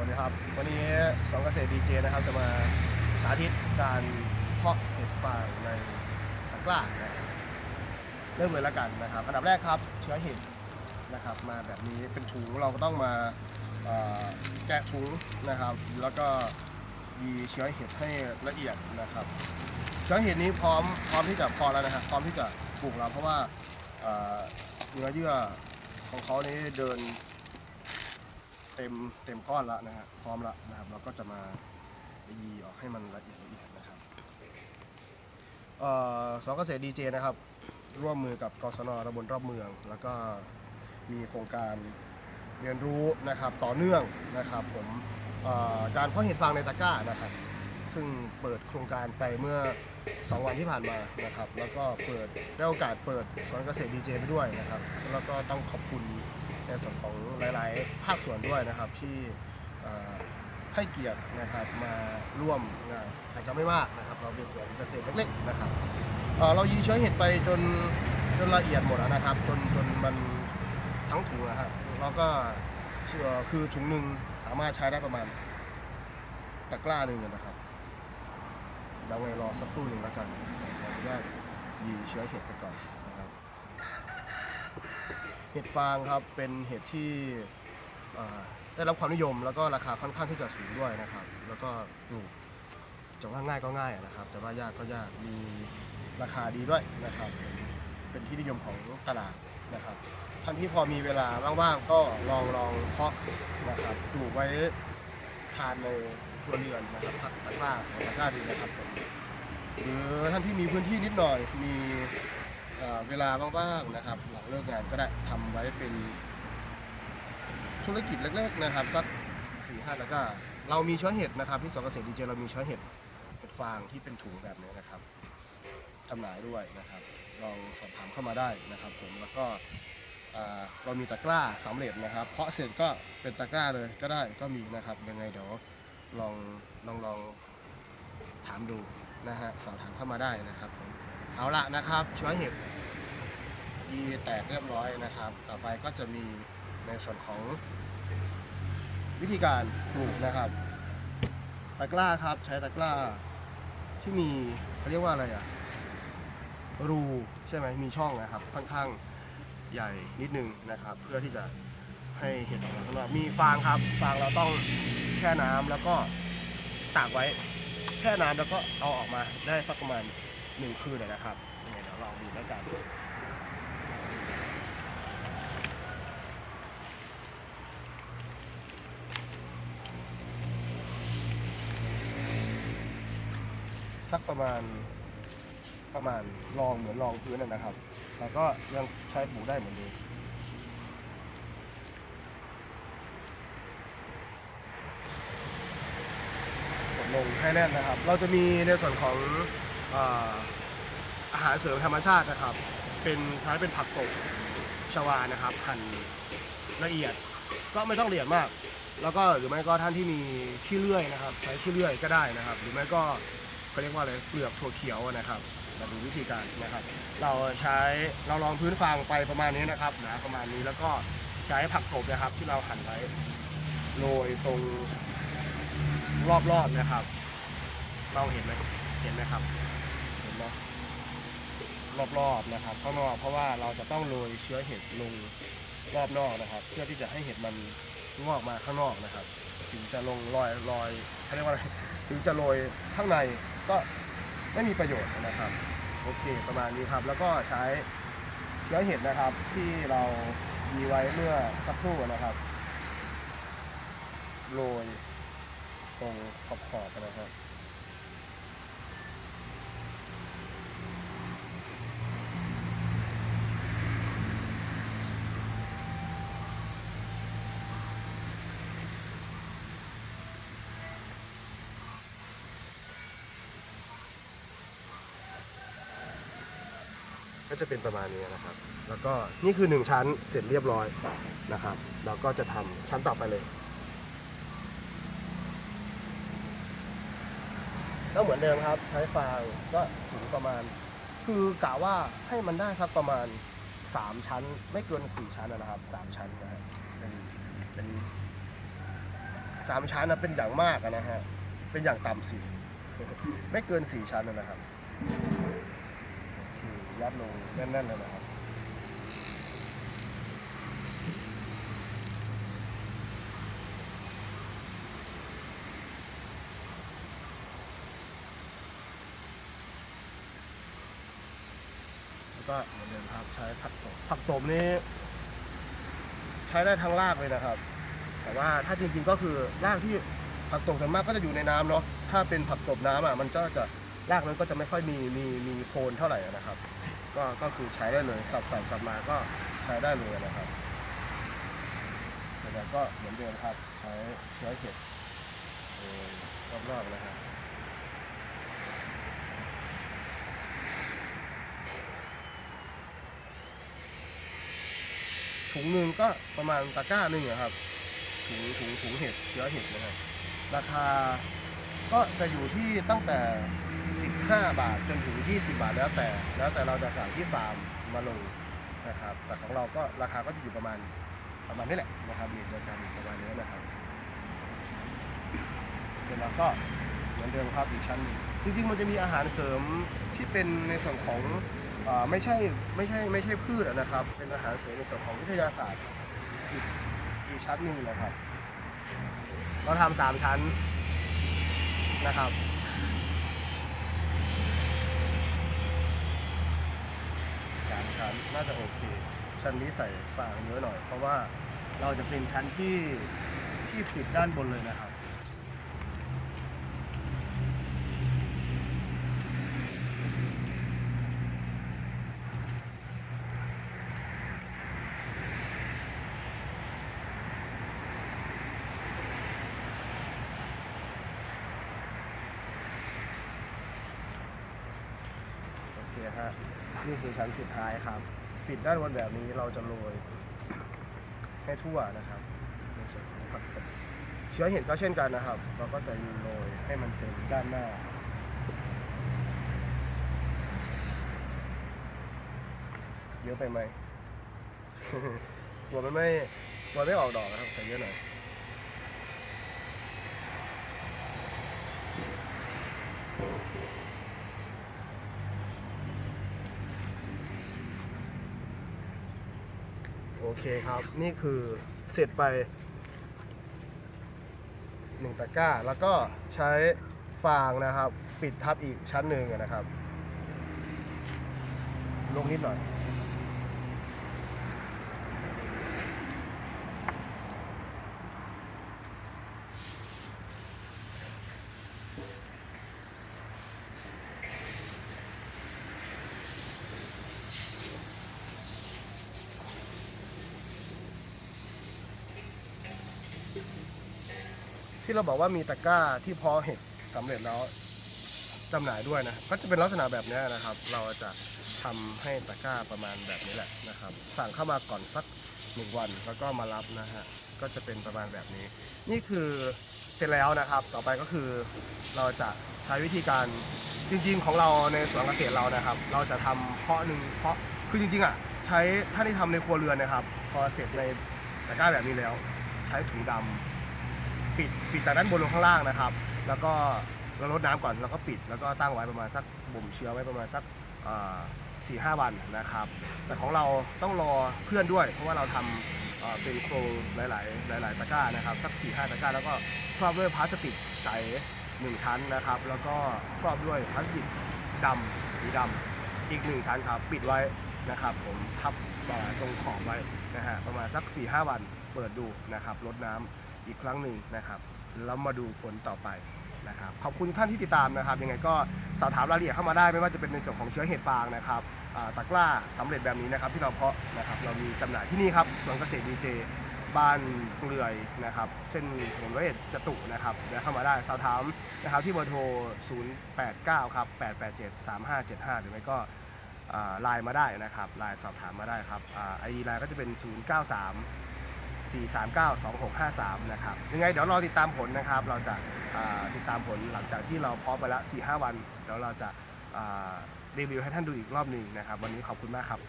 วัสดีครับ วันนี้สองเกษตรดีเจนะครับจะมาสาธิตการเพาะเห็ดฟางในตะกร้านะครับเริ่มเลยแล้วกันนะครับ อันดับแรกครับเชื้อเห็ดนะครับ มาแบบนี้เป็นถุงเราก็ต้องมาแกะถุงนะครับ แล้วก็ยีเชื้อเห็ดให้ละเอียดนะครับ เชื้อเห็ดนี้พร้อมพร้อมที่จะพอแล้วนะครับพร้อมที่จะปลูกแล้วเพราะว่าเอ่อเนื้อเยื่อของเขานี้เดิน เต็มเต็มก้อนละนะฮะพร้อมละนะครับ เราก็จะมายีออกให้มันละเอียดละเอียดนะครับเอ่อสองเกษตรดีเจนะครับ ร่วมมือกับกศนตำบลรอบเมือง แล้วก็มีโครงการเรียนรู้นะครับต่อเนื่องนะครับ ผมการเพาะเห็ดฟางในตะกร้านะครับ ซึ่งเปิดโครงการไปเมื่อ 2 วันที่ผ่านมานะครับ แล้วก็เปิดได้โอกาสเปิดสวนเกษตรดีเจไปด้วยนะครับ แล้วก็ต้องขอบคุณ ในส่วนของหลาย ๆ ภาคส่วนด้วยนะครับที่ให้เกียรตินะครับมาร่วมงานอาจจะไม่มากนะครับ เราเป็นสวนเกษตรเล็ก ๆ นะครับเเรายีเชื้อเห็ดไปจนจนละเอียดหมดแล้วนะครับ จนจนมันทั้งถุงนะครับแล้วก็คือถุงหนึ่งสามารถใช้ได้ประมาณตะกร้าหนึ่งนะครับเราไงรอสักครู่หนึ่งแล้วกันขออนุญาตยีเชื้อเห็ดไปก่อน เห็ดฟางครับเป็นเห็ดที่ได้รับความนิยม แล้วก็ราคาค่อนข้างที่จะสูงด้วยนะครับ แล้วก็ปลูกจะว่าง่ายก็ง่ายนะครับจะว่ายากก็ยากมีราคาดีด้วยนะครับ เป็นที่นิยมของตลาดนะครับ ท่านที่พอมีเวลาว่างๆก็ลองลองเพาะนะครับปลูกไว้ทานในครัวเรือนนะครับสักตะกร้าสองตะกร้าดีนะครับผมหรือท่านที่มีพื้นที่นิดหน่อยมี เเวลาว่างๆนะครับ หลังเลิกงานก็ได้ทำไว้เป็นธุรกิจเล็กๆนะครับสักสี่ห้าตะกร้าเรามีช้อเห็ดนะครับที่สวนเกษตรดีเจเรามีช้อเห็ดเห็ดฟางที่เป็นถุงแบบนี้นะครับจำหน่ายด้วยนะครับลองสอบถามเข้ามาได้นะครับผมแล้วก็เรามีตะกร้าสำเร็จนะครับ เพาะเสร็จก็เป็นตะกร้าเลยก็ได้ก็มีนะครับยังไงเดี๋ยวลองลองลองถามดูนะฮะสอบถามเข้ามาได้นะครับผมเอาละนะครับชื้อเห็ด ยีแตกเรียบร้อยนะครับ ต่อไปก็จะมีในส่วนของวิธีการปลูกนะครับ ตะกร้าครับใช้ตะกร้าที่มีเขาเรียกว่าอะไรอะรูใช่ไหมมีช่องนะครับ ค่อนข้างใหญ่นิดนึงนะครับ เพื่อที่จะให้เห็ดออกมาข้างนอกมีฟางครับ ฟางเราต้องแช่น้ำแล้วก็ตากไว้แช่น้ำแล้วก็เอาออกมาได้สักประมาณหนึ่งคืนเลยนะครับเดี๋ยวลองดูแล้วกัน สักประมาณประมาณรองเหมือนรองพื้นนะนะครับแล้วก็ยังใช้ปูได้เหมือนเดิมกดลงให้แน่นนะครับ เราจะมีในส่วนของอาอาหารเสริมธรรมชาตินะครับ เป็นใช้เป็นผักตบชวานะครับหั่นละเอียดก็ไม่ต้องละเอียดมาก แล้วก็หรือไม่ก็ท่านที่มีขี้เลื่อยนะครับ ใช้ขี้เลื่อยก็ได้นะครับ หรือไม่ก็ เขาเรียกว่าอะไรเปลือกถั่วเขียวนะครับมาดูวิธีการนะครับ เราใช้เราลองพื้นฟางไปประมาณนี้นะครับหนาประมาณนี้แล้วก็ใช้ผักตบนะครับที่เราหั่นไว้โรยตรงรอบๆนะครับ เราเห็นไหมเห็นไหมครับ เห็นไหมรอบๆนะครับข้างนอกเพราะว่าเราจะต้องโรยเชื้อเห็ดลงรอบนอกนะครับ เพื่อที่จะให้เห็ดมันงอกมาข้างนอกนะครับ ถึงจะลงรอยรอยเขาเรียกว่าอะไร ถึงจะโรยข้างในก็ไม่มีประโยชน์นะครับโอเคประมาณนี้ครับ แล้วก็ใช้เชื้อเห็ดนะครับที่เรามีไว้เมื่อสักครู่นะครับโรยตรงขอบขอบๆนะครับ ก็จะเป็นประมาณนี้นะครับ แล้วก็นี่คือหนึ่งชั้นเสร็จเรียบร้อยนะครับ เราก็จะทำชั้นต่อไปเลยก็เหมือนเดิมครับ ใช้ฟางก็ถึงประมาณ คือกะว่าให้มันได้สักประมาณสามชั้น ไม่เกินสี่ชั้นนะครับสามชั้นนะฮะเป็นเป็นสามชั้นนะเป็นอย่างมากนะฮะเป็นอย่างต่ำสี่ไม่เกินสี่ชั้นนะครับ ยัดลงแน่นๆเลยนะครับแล้วก็เหมือนเดิมครับใช้ผักตบผักตบนี้ ใช้ได้ทั้งรากเลยนะครับ แต่ว่าถ้าจริงๆก็คือรากที่ผักตบส่วนมากก็จะอยู่ในน้ำเนาะถ้าเป็นผักตบน้ำอะมันก็จะ รากนั้นก็จะไม่ค่อยมีมีมีโคนเท่าไหร่นะครับ ก็ก็คือใช้ได้เลยสับสับสับมาก็ใช้ได้เลยนะครับแต่ก็เหมือนเดิมครับ ใช้เชื้อเห็ดรอบๆนะครับถุงหนึ่งก็ประมาณตะกร้าหนึ่งครับถุงถุงถุงเห็ดเชื้อเห็ดนะครับราคาก็จะอยู่ที่ตั้งแต่ 15 บาทจนถึง 20 บาทแล้วแต่ แล้วแต่เราจะสั่งที่ฟาร์มมาลงนะครับ แต่ของเราก็ราคาก็จะอยู่ประมาณประมาณนี้แหละนะครับเรียนเดียวกันประมาณนี้นะครับเสร็จแล้วก็เหมือนเดิมครับอีกชั้นนึงจริงๆมันจะมีอาหารเสริมที่เป็นในส่วนของอไม่ใช่ไม่ใช่ไม่ใช่พืชนะครับ เป็นอาหารเสริมในส่วนของวิทยาศาสตร์อีกอีกชั้นหนึ่งนะครับ เราทำสามชั้นนะครับสาม ชั้นน่าจะโอเค ชั้นนี้ใส่ฟางเยอะหน่อย เพราะว่าเราจะเป็นชั้นที่ที่ปิดด้านบนเลยนะครับ ฮะนี่คือชั้นสุดท้ายครับ ปิดด้านบนแบบนี้เราจะโรยให้ทั่วนะครับในส่วนของผักตบเชื้อเห็ดก็เช่นกันนะครับ เราก็จะโรยให้มันเต็มด้านหน้าเยอะไปไหมกลัวมันไม่กลัวไม่ออกดอกนะครับใส่เยอะหน่อย เคครับ นี่คือเสร็จไปหนึ่งตะกร้า แล้วก็ใช้ฟางนะครับ ปิดทับอีกชั้นหนึ่งนะครับ ลงนิดหน่อย ที่เราบอกว่ามีตะกร้าที่เพาะเห็ดสำเร็จแล้วจำหน่ายด้วยนะก็จะเป็นลักษณะแบบนี้นะครับ เราจะทำให้ตะกร้าประมาณแบบนี้แหละนะครับ สั่งเข้ามาก่อนสักหนึ่งวันแล้วก็มารับนะฮะก็จะเป็นประมาณแบบนี้ นี่คือเสร็จแล้วนะครับ ต่อไปก็คือเราจะใช้วิธีการจริงๆของเราในสวนเกษตรเรานะครับ เราจะทำเพาะหนึ่งเพาะคือจริงๆอะใช้ถ้าที่ทำในครัวเรือนนะครับ พอเสร็จในตะกร้าแบบนี้แล้ว ใช้ถุงดำ ปิดปิดจากด้านบนลงข้างล่างนะครับ แล้วก็เราลดน้ำก่อนแล้วก็ปิดแล้วก็ตั้งไว้ประมาณสักบ่มเชื้อไว้ประมาณสักสี่ห้าวันนะครับ แต่ของเราต้องรอเพื่อนด้วย เพราะว่าเราทำเอ่อเป็นโครงหลาย ๆ หลาย ๆ ตะกร้านะครับ สัก4ี่ห้าตะกร้าแล้วก็ครอบด้วยพลาสติกใสหนึ่งชั้นนะครับ แล้วก็ครอบด้วยพลาสติกดำสีดำอีกหนึ่งชั้นครับ ปิดไว้นะครับ ผมทับตรงขอบไว้นะฮะประมาณสัก4ี่ห้าวันเปิดดูนะครับลดน้ำ อีกครั้งหนึ่งนะครับแล้วมาดูผลต่อไปนะครับขอบคุณทุกท่านที่ติดตามนะครับ ยังไงก็สอบถามรายละเอียดเข้ามาได้ไม่ว่าจะเป็นในส่วนของเชื้อเห็ดฟางนะครับตะกร้าสำเร็จแบบนี้นะครับที่เราเพาะนะครับเรามีจำหน่ายที่นี่ครับสวนเกษตรดีเจบ้านเรือยนะครับเส้นถนนร้อยเอ็ดจตุนะครับเดี๋ยวเข้ามาได้สอบถามนะครับที่เบอร์โทร 089 ครับ 887 3575 หรือไม่ก็ไลน์มาได้นะครับไลน์สอบถามมาได้ครับไอดีไลน์ก็จะเป็น 093 4392653 นะครับ ยังไงเดี๋ยวรอติดตามผลนะครับ เราจะติดตามผลหลังจากที่เราพอไปละ4-5 วัน เดี๋ยวเราจะรีวิวให้ท่านดูอีกรอบหนึ่งนะครับ วันนี้ขอบคุณมากครับ